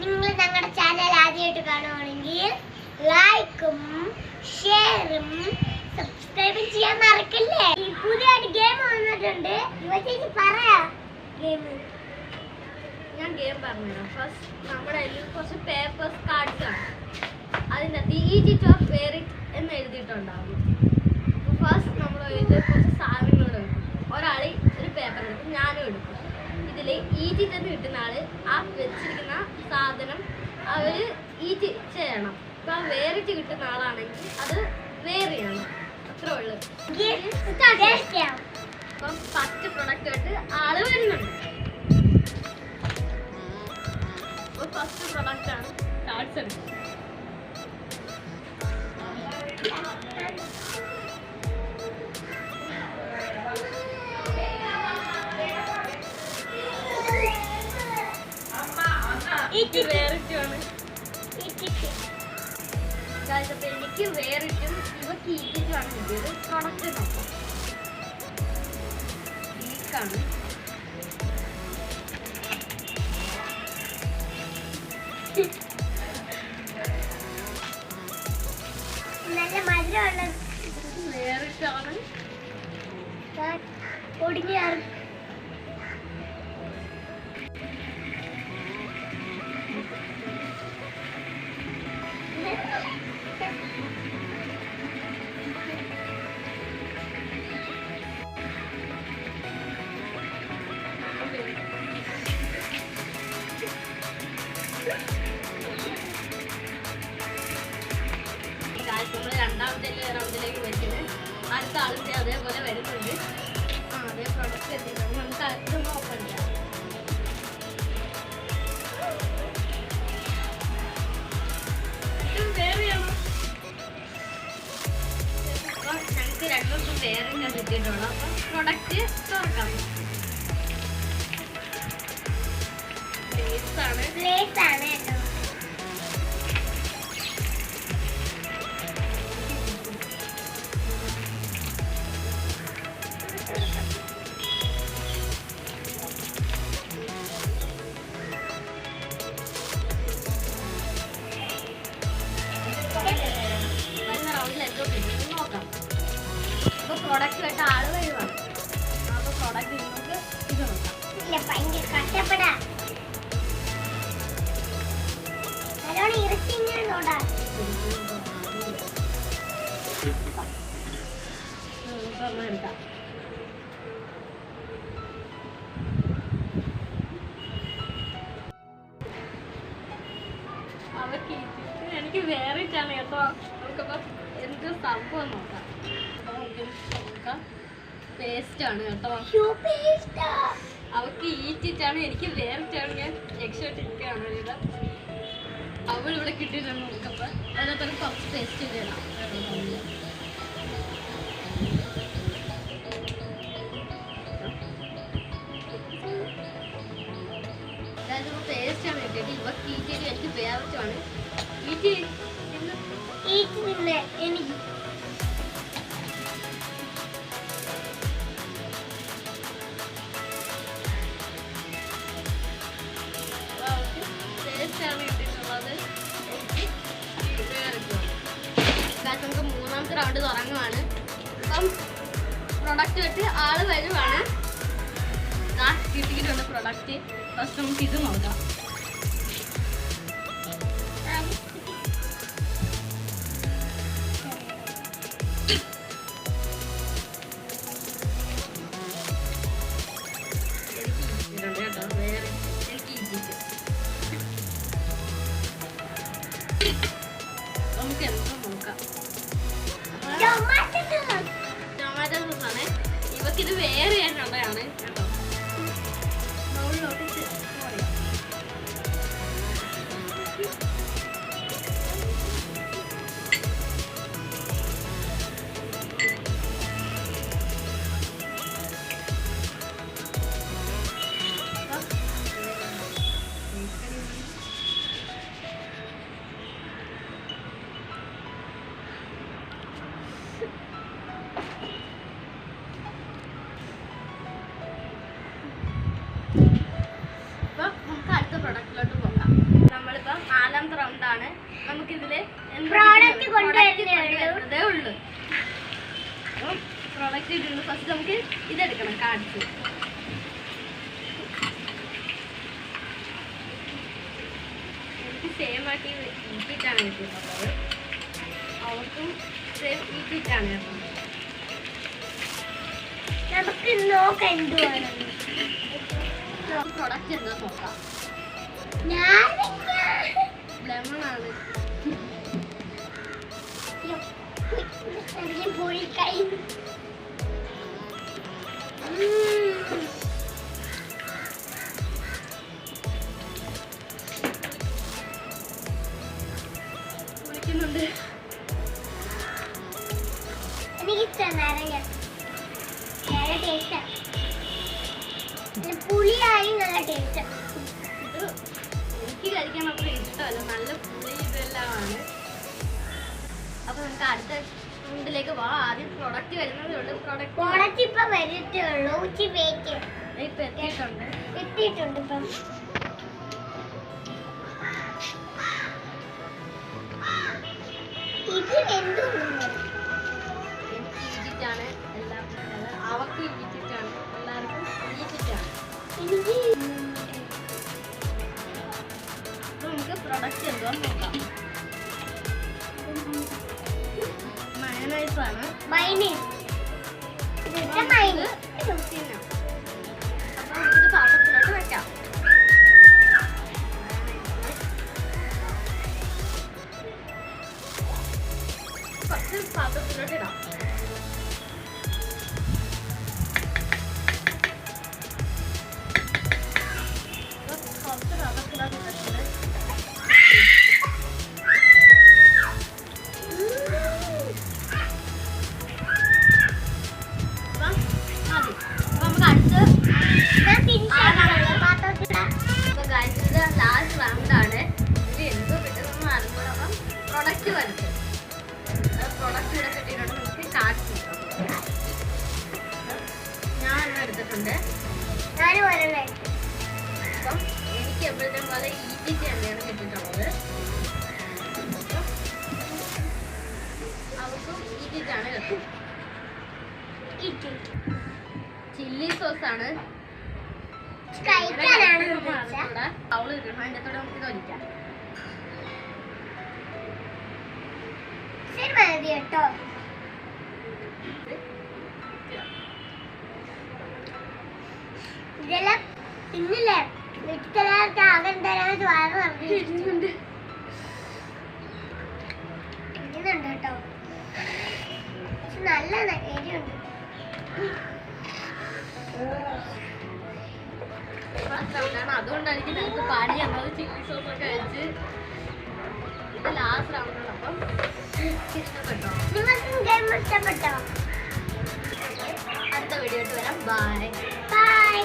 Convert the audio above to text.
നിങ്ങൾ ഞങ്ങളുടെ ചാനൽ ആദ്യമായിട്ട് കാണുവാണെങ്കിൽ ലൈക്കും ഷെയറും സബ്സ്ക്രൈബും ചെയ്യാൻ മറക്കല്ലേ? പുതിയൊരു ഗെയിം വന്നിട്ടുണ്ട് ചേച്ചി പറയാ ഗെയിം ഞാൻ ഗെയിം പറഞ്ഞുതരാം ഫസ്റ്റ് നമ്മുടെ കുറച്ച് പേപ്പേഴ്സ് കാർഡ്സ് ആണ് അതിനകത്ത് ഈ ജിറ്റ് ഓഫ് മെറിറ്റ് എന്ന് എഴുതിയിട്ടുണ്ടാവും ഫസ്റ്റ് നമ്മൾ കുറച്ച് സാധനങ്ങളോട് എടുക്കും. ഒരാൾ ഒരു പേപ്പർ എടുക്കും ഞാനും എടുക്കും. ഇതിൽ ഈ ജിറ്റ് എന്ന് കിട്ടുന്ന ആൾ ആ വെച്ചിരിക്കുന്ന സാധനം അവർ ഈ ചെയ്യണം. ഇപ്പം ആ വേറിട്ട് കിട്ടുന്ന ആളാണെങ്കിൽ അത് വേറെയാണ് അത്ര അത്രേ ഉള്ളൂ. അപ്പം ഫസ്റ്റ് പ്രൊഡക്റ്റ് ആയിട്ട് ആൾ വരുന്നുണ്ട്. ഫസ്റ്റ് പ്രൊഡക്റ്റ് ആണ് കാർഡ്സ് എടുക്കുന്നത്. എനിക്ക് വേറിട്ടാണ് എനിക്ക് വേറിട്ടും ഇവക്ക് ഈറ്റിട്ടുമാണ് കിട്ടിയത് പ്രൊഡക്റ്റ് നോക്കാം ലീക്കാണ് നമ്മൾ രണ്ടാമത്തെ റൗണ്ടിലേക്ക് വെച്ചത് അടുത്ത ആളിന്റെ അതേപോലെ വരുന്നുണ്ട്. എത്തിയിട്ടുണ്ട് നമുക്ക് വേറെയാണോ? അപ്പൊ ഞങ്ങൾക്ക് രണ്ടുപേർക്കും വേറെ കിട്ടിയിട്ടുള്ളൂ അപ്പൊ പ്രൊഡക്റ്റ് തുറക്കാം Lace ആണ് പ്രൊഡക്റ്റ് കേട്ട ആൾ വരുവാണ്. അപ്പൊ പ്രൊഡക്റ്റ് നമുക്ക് ഇത് നോക്കാം. അവർക്ക് എനിക്ക് വേറെ ഇട്ടാണ് കേട്ടോ. നമുക്കപ്പോ എന്ത് സംഭവം നോക്കാം. അപ്പൊ നമുക്ക് നോക്കാം പേസ്റ്റ് ആണ് കേട്ടോ. അവൾക്ക് ഈറ്റിട്ടാണ് എനിക്ക് വേറിട്ടാണ് ഞാൻ രക്ഷപ്പെട്ടിരിക്കുകയാണ് ഇത്. അവൾ ഇവിടെ കിട്ടിയിട്ടുണ്ട് നമുക്കപ്പോൾ അതിനകത്ത് കുറച്ച് പേസ്റ്റ് ചെയ്യണം അപ്പം പ്രൊഡക്റ്റ് വെച്ച് ആൾ വരുവാണ്. കിട്ടിയിട്ടുണ്ട് പ്രൊഡക്റ്റ് ഫസ്റ്റ് നമുക്ക് ഇത് നോക്കാം. ഇവക്കിത് വേറെ ഞാൻ കണ്ടതാണ് കേട്ടോ. ബൗളിലോട്ട് നമുക്കിതിൽ ഉള്ളൂ. ഉള്ളൂ. പ്രോഡക്റ്റ് ഇട്ടുണ്ട് ഫസ്റ്റ് നമുക്ക് ഇതെടുക്കണം കാണിച്ചു. എനിക്ക് സെയിം ആയിട്ട് ഈറ്റിട്ടാണ് കിട്ടിയിട്ടുള്ളത്. അവർക്കും സെയിം കിട്ടുന്നത്. നമുക്ക് നോക്കാം എന്തുവാണ് പ്രൊഡക്റ്റ് എന്താ നോക്കാം. നല്ല പുളിയായി നല്ല ടേസ്റ്റ് എനിക്ക് കഴിക്കാൻ അത്ര ഇഷ്ടമല്ല. നല്ല പുളി ഇതെല്ലാമാണ് അപ്പൊ നമുക്ക് അടുത്ത ഇതിലേക്ക് വാ. ആദ്യം പ്രൊഡക്റ്റ് വരുന്നതേ ഉള്ളൂ. പ്രൊഡക്റ്റ് പ്രോഡക്റ്റ് ഇപ്പൊ വരത്തേ ഉള്ളൂ. ഉച്ചി വെയിറ്റ് ഇപ്പൊ എത്തിയിട്ടുണ്ട്. എത്തിയിട്ടുണ്ട് ഇപ്പം. ഇത് എന്തുകൊണ്ട് എനിക്ക് ഈജിപ്റ്റാണ് എല്ലാവർക്കും. അവർക്ക് ഈജിപ്റ്റാണ് എല്ലാവർക്കും ഈജിപ്റ്റാണ് എനിക്ക് നമുക്ക് പ്രൊഡക്റ്റ് എന്തോ നോക്കാം മയനൈസ് ആണ് മൈനീസ് മൈനീസ് കുറച്ച് പാത്രത്തിലോട്ട് ഇടാം അപ്പൊ എടുത്തിട്ടുണ്ട് ഒരെണ്ണം അപ്പം എനിക്ക് എപ്പോഴത്തേക്കും പോലെ ഈസി തന്നെയാണ് കിട്ടിയിട്ടുള്ളത്. അവർക്കും ഈറ്റിട്ടാണ് കിട്ടും. ഇട്ടു ചില്ലി സോസ് ആണ്. അവൾ അതിന്റെ കൂടെ നമുക്ക് ഇത് ഒഴിക്കാം. ശരി മതി കേട്ടോ. ഇതെല്ലാം ഇന്നില്ലേ? വീട്ടിലെല്ലാവർക്കും ആകം തരാൻ വയറ് പറഞ്ഞു ഇരിക്കുന്നുണ്ട്. കേട്ടോ. പക്ഷെ നല്ല എരിയുണ്ട്. അതുകൊണ്ടായിരിക്കും ഞങ്ങൾക്ക് പാടി ഞങ്ങൾ ചില്ലി സോസ് വെച്ച് ഇത് ലാസ്റ്റ് റൗണ്ടാണ് അപ്പം ഇഷ്ടപ്പെട്ടോ? നിങ്ങൾക്ക് ഗെയിം ഇഷ്ടപ്പെട്ടോ? അടുത്ത വീഡിയോ ആയിട്ട് വരാം. Bye bye